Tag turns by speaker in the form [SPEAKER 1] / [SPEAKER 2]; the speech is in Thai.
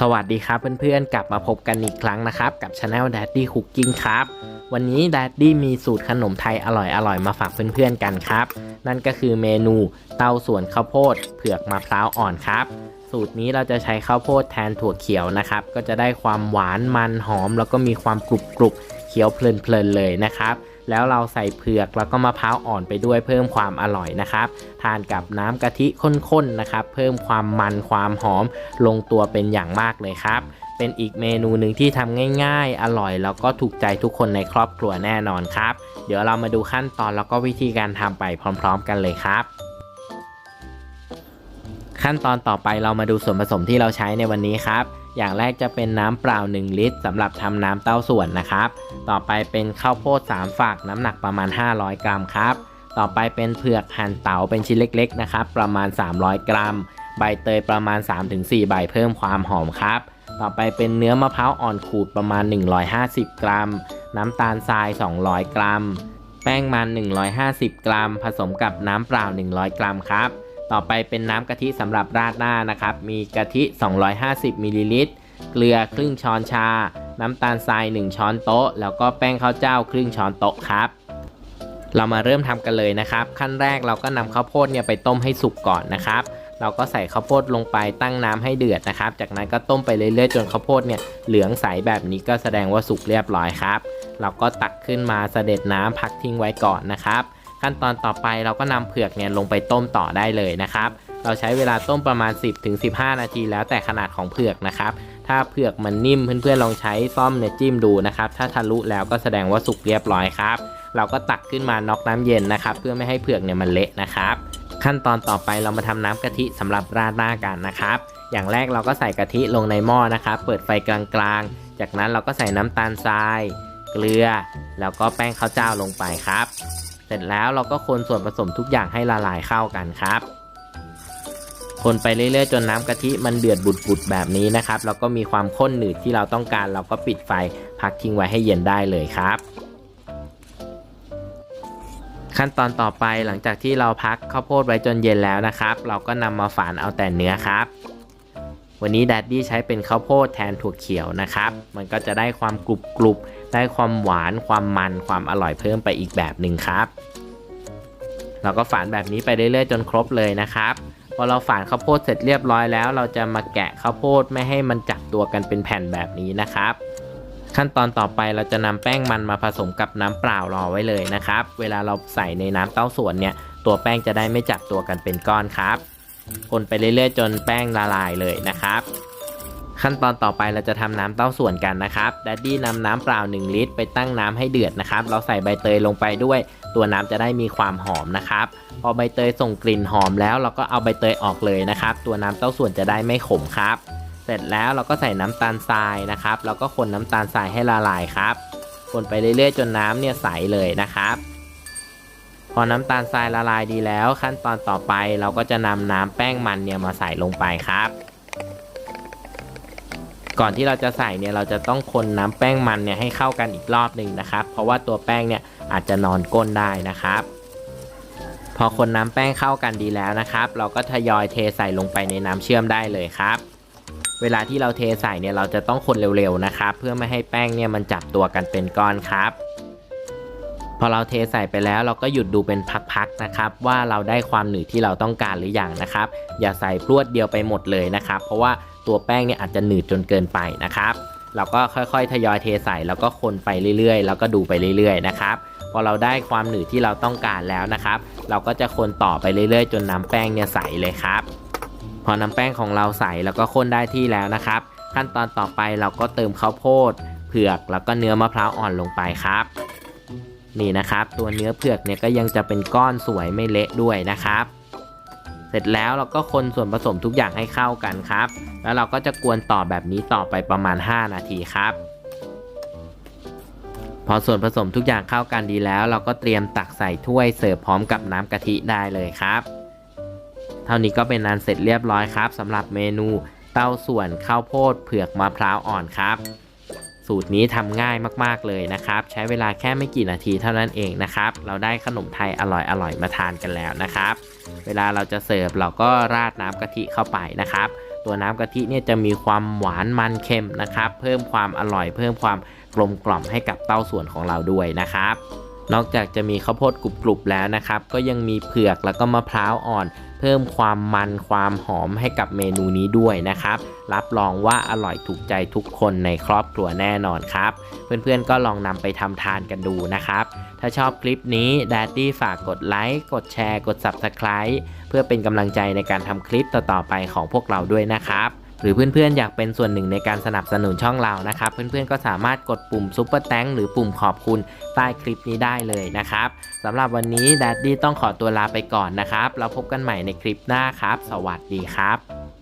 [SPEAKER 1] สวัสดีครับเพื่อนๆ กลับมาพบกันอีกครั้งนะครับ กับช anel Daddy Cooking ครับ วันนี้ Daddy มีสูตรขนมไทยอร่อยๆ มาฝากเพื่อนๆกันครับ นั่นก็คือเมนูเต้าส่วนข้าวโพดเผือกมะพร้าวอ่อนครับ สูตรนี้เราจะใช้ข้าวโพดแทนถั่วเขียวนะครับ ก็จะได้ความหวานมันหอม แล้วก็มีความกรุบกรุบเคี้ยวเพลินๆเลยนะครับ แล้วเราใส่เผือกแล้วก็มะพร้าวอ่อนไปด้วยเพิ่มความอร่อยนะครับ ทานกับน้ำกะทิข้นๆนะครับ เพิ่มความมันความหอมลงตัวเป็นอย่างมากเลยครับ เป็นอีกเมนูหนึ่งที่ทำง่ายๆ อร่อย แล้วก็ถูกใจทุกคนในครอบครัวแน่นอนครับ เดี๋ยวเรามาดูขั้นตอนแล้วก็วิธีการทำไปพร้อม ๆ กันเลยครับขั้นตอนต่อไปเรามาดูส่วนผสมที่เราใช้ในวันนี้ครับ อย่างแรกจะเป็นน้ำเปล่า 1 ลิตรสำหรับทำน้ำเต้าส่วนนะครับ ต่อไปเป็นข้าวโพด3ฝักน้ำหนักประมาณ 500 กรัมครับ ต่อไปเป็นเผือกหั่นเต๋าเป็นชิ้นเล็กๆนะครับประมาณ 300 กรัม ใบเตยประมาณ 3-4 ใบเพิ่มความหอมครับ ต่อไปเป็นเนื้อมะพร้าวอ่อนขูดประมาณ 150 กรัม น้ำตาลทราย 200 กรัม แป้งมัน 150 กรัม ผสมกับน้ำเปล่า 100 กรัมครับ ต่อไปเป็นน้ำกะทิสำหรับราดหน้านะครับ มีกะทิ 250มิลลิลิตร เกลือครึ่งช้อนชา น้ำตาลทราย 1 ช้อนโต๊ะ แล้วก็แป้งข้าวเจ้าครึ่งช้อนโต๊ะครับ เรามาเริ่มทำกันเลยนะครับ ขั้นแรกเราก็นำข้าวโพดเนี่ยไปต้มให้สุกก่อนนะครับ เราก็ใส่ข้าวโพดลงไปตั้งน้ำให้เดือดนะครับ จากนั้นก็ต้มไปเรื่อยๆจนข้าวโพดเนี่ยเหลืองใสแบบนี้ก็แสดงว่าสุกเรียบร้อยครับ เราก็ตักขึ้นมาเสด็จน้ำพักทิ้งไว้ก่อนนะครับ ขั้นตอนต่อไปเราก็นำเผือกเนี่ยลงไปต้มต่อได้เลยนะครับ เราใช้เวลาต้มประมาณ 10-15 นาที แล้วแต่ขนาดของเผือกนะครับ ถ้าเผือกมันนิ่มเพื่อนๆลองใช้ซ่อมเนี่ยจิ้มดูนะครับ ถ้าทะลุแล้วก็แสดงว่าสุกเรียบร้อยครับเราก็ตักขึ้นมาน็อกน้ำเย็นนะครับ เพื่อไม่ให้เผือกเนี่ยมันเละนะครับ ขั้นตอนต่อไปเรามาทำน้ำกะทิสำหรับราดหน้ากันนะครับ อย่างแรกเราก็ใส่กะทิลงในหม้อนะครับ เปิดไฟกลางๆ จากนั้นเราก็ใส่น้ำตาลทราย เกลือ แล้วก็แป้งข้าวเจ้าลงไปครับ เสร็จแล้วเราก็คนส่วนผสมทุกอย่างให้ละลายเข้ากันครับ คนไปเรื่อยๆจนน้ำกะทิมันเดือดบุดๆแบบนี้นะครับ แล้วก็มีความข้นหนืดที่เราต้องการ เราก็ปิดไฟพักทิ้งไว้ให้เย็นได้เลยครับขั้นตอนต่อไปหลังจากที่เราพักข้าวโพดไว้จนเย็นแล้วนะครับ เราก็นำมาฝานเอาแต่เนื้อครับ วันนี้ดัดดี้ใช้เป็นข้าวโพดแทนถั่วเขียวนะครับ มันก็จะได้ความกรุบกรุบ ได้ความหวานความมันความอร่อยเพิ่มไปอีกแบบหนึ่งครับเราก็ฝานแบบนี้ไปเรื่อยๆจนครบเลยนะครับพอเราฝานข้าวโพดเสร็จเรียบร้อยแล้ว เราจะมาแกะข้าวโพดไม่ให้มันจับตัวกันเป็นแผ่นแบบนี้นะครับ ขั้นตอนต่อไปเราจะนำแป้งมันมาผสมกับน้ำเปล่ารอไว้เลยนะครับ เวลาเราใส่ในน้ำเต้าส่วนเนี่ย ตัวแป้งจะได้ไม่จับตัวกันเป็นก้อนครับ คนไปเรื่อยๆ จนแป้งละลายเลยนะครับ ขั้นตอนต่อไปเราจะทำน้ำเต้าส่วนกันนะครับดัดดี้นำน้ำเปล่า 1 ลิตร ไปตั้งน้ำให้เดือดนะครับ เราใส่ใบเตยลงไปด้วย ตัวน้ำจะได้มีความหอมนะครับ พอใบเตยส่งกลิ่นหอมแล้ว เราก็เอาใบเตยออกเลยนะครับ ตัวน้ำเต้าส่วนจะได้ไม่ขมครับ เสร็จแล้วเราก็ใส่น้ำตาลทรายนะครับ แล้วก็คนน้ำตาลทรายให้ละลายครับ คนไปเรื่อยๆ จนน้ำเนี่ยใสเลยนะครับพอน้ำตาลทรายละลายดีแล้ว ขั้นตอนต่อไปเราก็จะนำน้ำแป้งมันเนี่ยมาใส่ลงไปครับ ก่อนที่เราจะใส่เนี่ยเราจะต้องคนน้ำแป้งมันเนี่ยให้เข้ากันอีกรอบหนึ่งนะครับ เพราะว่าตัวแป้งเนี่ยอาจจะนอนก้นได้นะครับ พอคนน้ำแป้งเข้ากันดีแล้วนะครับ เราก็ทยอยเทใส่ลงไปในน้ำเชื่อมได้เลยครับ เวลาที่เราเทใส่เนี่ยเราจะต้องคนเร็วๆนะครับ เพื่อไม่ให้แป้งเนี่ยมันจับตัวกันเป็นก้อนครับ พอเราเทใส่ไปแล้วเราก็หยุดดูเป็นพักๆนะครับ ว่าเราได้ความหนืดที่เราต้องการหรือยังนะครับ อย่าใส่พรวดเดียวไปหมดเลยนะครับ เพราะว่า ตัวแป้งเนี่ยอาจจะหนืดจนเกินไปนะครับ เราก็ค่อยๆ ทยอยเทใส่แล้วก็คนไปเรื่อยๆ แล้วก็ดูไปเรื่อยๆนะครับพอเราได้ความหนืดที่เราต้องการแล้วนะครับ เราก็จะคนต่อไปเรื่อยๆ จนน้ำแป้งเนี่ยใสเลยครับ พอน้ำแป้งของเราใสแล้วก็ข้นได้ที่แล้วนะครับ ขั้นตอนต่อไปเราก็เติมข้าวโพด เผือกแล้วก็เนื้อมะพร้าวอ่อนลงไปครับ นี่นะครับ ตัวเนื้อเผือกเนี่ยก็ยังจะเป็นก้อนสวยไม่เละด้วยนะครับ เสร็จแล้วเราก็คนส่วนผสมทุกอย่างให้เข้ากันครับ แล้วเราก็จะกวนต่อแบบนี้ต่อไปประมาณ 5 นาทีครับ พอส่วนผสมทุกอย่างเข้ากันดีแล้ว เราก็เตรียมตักใส่ถ้วยเสิร์ฟพร้อมกับน้ำกะทิได้เลยครับ เท่านี้ก็เป็นนันเสร็จเรียบร้อยครับสำหรับเมนูเต้าส่วนข้าวโพดเผือกมะพร้าวอ่อนครับ สูตรนี้ทำง่ายมากๆเลยนะครับ ใช้เวลาแค่ไม่กี่นาทีเท่านั้นเองนะครับ เราได้ขนมไทยอร่อยๆมาทานกันแล้วนะครับ เวลาเราจะเสิร์ฟเราก็ราดน้ำกะทิเข้าไปนะครับ ตัวน้ำกะทิเนี่ยจะมีความหวานมันเค็มนะครับ เพิ่มความอร่อย เพิ่มความกลมกล่อมให้กับเต้าส่วนของเราด้วยนะครับ นอกจากจะมีข้าวโพดกรุบๆแล้วนะครับ ก็ยังมีเผือกแล้วก็มะพร้าวอ่อน เพิ่มความมันความหอมให้กับเมนูนี้ด้วยนะครับ รับรองว่าอร่อยถูกใจทุกคนในครอบครัวแน่นอนครับ เพื่อนๆก็ลองนำไปทำทานกันดูนะครับ ถ้าชอบคลิปนี้ดดดี้ฝากกดไลค์กดแชร์ กด Subscribe เพื่อเป็นกำลังใจในการทำคลิปต่อๆไปของพวกเราด้วยนะครับ หรือเพื่อนๆ อยากเป็นส่วนหนึ่งในการสนับสนุนช่องเรานะครับ เพื่อนๆ ก็สามารถกดปุ่มซุปเปอร์แตงหรือปุ่มขอบคุณใต้คลิปนี้ได้เลยนะครับสำหรับวันนี้แดดดี้ต้องขอตัวลาไปก่อนนะครับ เราพบกันใหม่ในคลิปหน้าครับ สวัสดีครับ